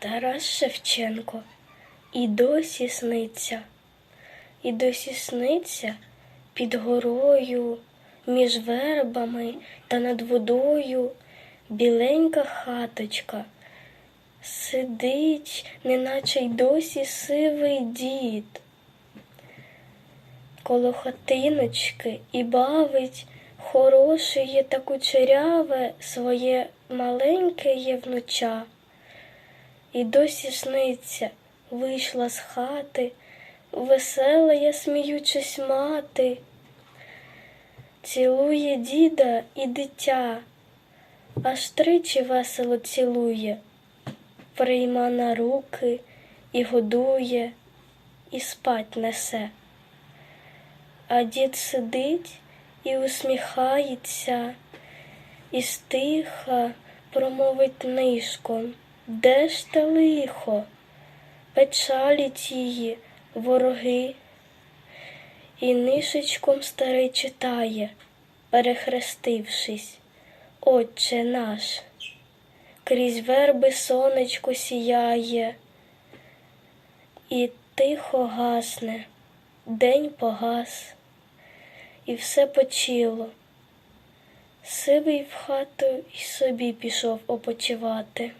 Тарас Шевченко і досі сниться, і досі сниться під горою, між вербами та над водою біленька хаточка. Сидить, неначе й досі сивий дід. Коло хатиночки і бавить хороше є та кучеряве своє маленьке є внуча. І досі сниться, вийшла з хати, весела я сміючись мати. Цілує діда і дитя, аж тричі весело цілує, прийма на руки і годує, і спать несе. А дід сидить і усміхається, і стиха промовить нишком. Де ж те лихо? Печалі тії, вороги. І нишечком старий читає, перехрестившись, Отче наш, крізь верби сонечко сіяє, і тихо гасне, день погас, і все почило. Сивий в хату й собі пішов опочивати.